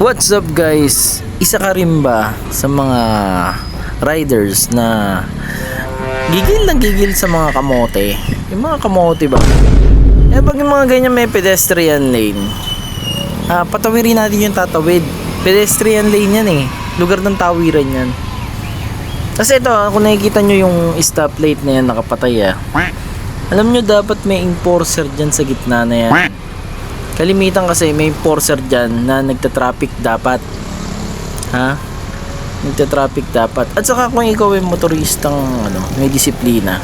What's up guys? Isa ka rin ba sa mga riders na gigil na gigil sa mga kamote? Yung mga kamote ba? Eh pag yung mga ganyan may pedestrian lane, ah, patawirin natin yung tatawid. Pedestrian lane yan eh. Lugar ng tawiran yan. Kasi ito, ah, kung nakikita nyo yung stoplight na yan nakapatay ah. Alam nyo dapat may enforcer dyan sa gitna na yan. Kalimitan kasi may enforcer dyan na nagta-traffic dapat. Ha? Nagta-traffic dapat. At saka kung ikaw ay motoristang ano, may disiplina.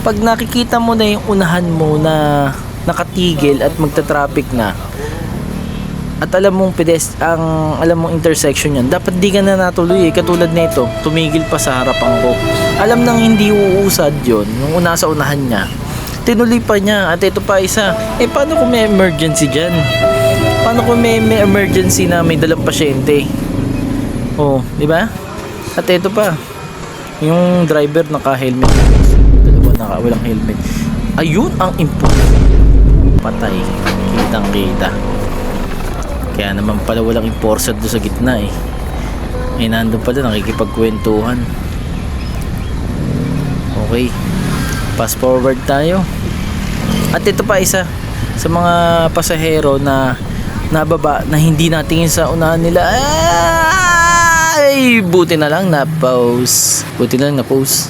Pag nakikita mo na yung unahan mo na nakatigil at magta-traffic na at alam mong pedest ang alam mong intersection yan dapat di ka na natuloy eh. katulad nito tumigil pa sa harapan ko alam nang hindi uusad yon yung una sa unahan niya tinuloy pa niya. At ito pa isa. Eh paano kung may emergency dyan? Paano kung may, may emergency na may dalang pasyente? Oh di ba? At ito pa. Yung driver naka-helmet. Dalawa naka walang helmet. Ayun ang important patay. Kitang kita kaya naman pala walang enforcer doon sa gitna eh. Eh nandun pala nakikipagkwentuhan. Okay. Fast forward tayo at ito pa isa sa mga pasahero na nababa na hindi natingin sa unahan nila. Ay buti na lang na pause buti na lang na pause